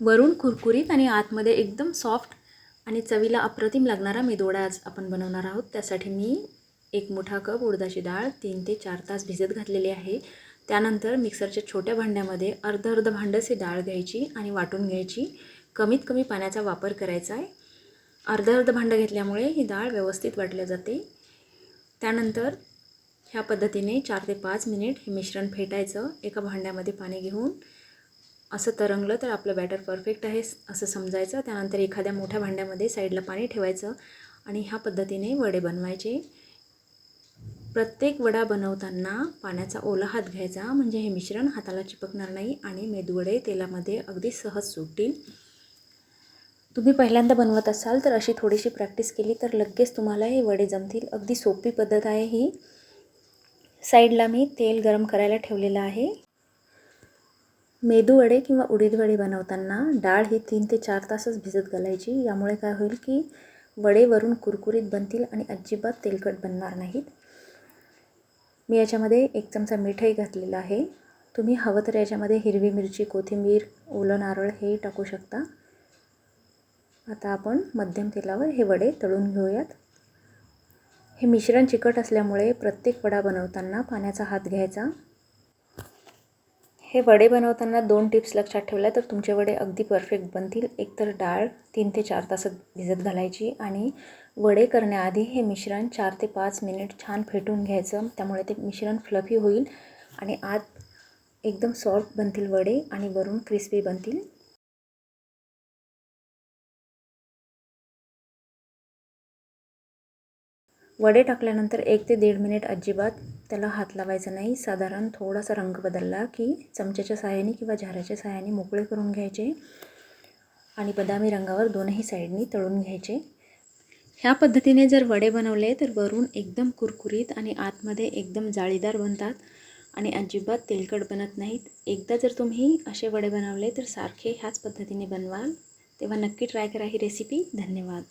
वरून कुरकुरीत आणि आतमध्ये एकदम सॉफ्ट आणि चवीला अप्रतिम लागणारा मेदोडा आज आपण बनवणार आहोत. त्यासाठी मी एक मोठा कप उडदाची डाळ तीन ते चार तास भिजत घातलेली आहे. त्यानंतर मिक्सरच्या छोट्या भांड्यामध्ये अर्ध अर्ध भांडंच ही डाळ घ्यायची आणि वाटून घ्यायची. कमीत कमी पाण्याचा वापर करायचा आहे. अर्ध अर्ध भांडं घेतल्यामुळे ही डाळ व्यवस्थित वाटल्या जाते. त्यानंतर ह्या पद्धतीने चार ते पाच मिनिट हे मिश्रण फेटायचं. एका भांड्यामध्ये पाणी घेऊन असं तरंगलं तर आपलं बॅटर परफेक्ट आहे असं समजायचं. त्यानंतर एखाद्या मोठ्या भांड्यामध्ये साईडला पाणी ठेवायचं आणि ह्या पद्धतीने वडे बनवायचे. प्रत्येक वडा बनवताना पाण्याचा ओला हात घ्यायचा म्हणजे हे मिश्रण हाताला चिपकणार नाही आणि मेदूवडे तेलामध्ये अगदी सहज सुटतील. तुम्ही पहिल्यांदा बनवत असाल तर अशी थोडीशी प्रॅक्टिस केली तर लगेच तुम्हाला हे वडे जमतील. अगदी सोपी पद्धत आहे ही. साईडला मी तेल गरम करायला ठेवलेलं आहे. मेदूवडे किंवा उडीदवडे बनवताना डाळ ही तीन ते चार तासच भिजत घालायची. यामुळे काय होईल की वडे वरून कुरकुरीत बनतील आणि अजिबात तेलकट बनणार नाहीत. मी याच्यामध्ये एक चमचा मीठही घातलेला आहे. तुम्ही हवं तर याच्यामध्ये हिरवी मिरची कोथिंबीर ओलं नारळ हेही टाकू शकता. आता आपण मध्यम तेलावर हे वडे तळून घेऊयात. हे मिश्रण चिकट असल्यामुळे प्रत्येक वडा बनवताना पाण्याचा हात घ्यायचा. हे वडे बनवताना दोन टिप्स लक्षात ठेवल्या तर तुमचे वडे अगदी परफेक्ट बनतील. एकतर डाळ तीन ते चार तास भिजत घालायची आणि वडे करण्याआधी हे मिश्रण चार ते पाच मिनिट छान फेटून घ्यायचं. त्यामुळे ते मिश्रण फ्लफी होईल आणि आत एकदम सॉफ्ट बनतील वडे आणि वरून क्रिस्पी बनतील. वडे टाकल्यानंतर एक ते दीड मिनिट अजिबात त्याला हात लावायचा नाही. साधारण थोडासा रंग बदलला की चमच्याच्या सहाय्याने किंवा झाऱ्याच्या सहाय्याने मोकळे करून घ्यायचे आणि बदामी रंगावर दोनही साईडनी तळून घ्यायचे. ह्या पद्धतीने जर वडे बनवले तर वरून एकदम कुरकुरीत आणि आतमध्ये एकदम जाळीदार बनतात आणि अजिबात तेलकट बनत नाहीत. एकदा जर तुम्ही असे वडे बनवले तर सारखे ह्याच पद्धतीने बनवाल. तेव्हा नक्की ट्राय करा ही रेसिपी. धन्यवाद.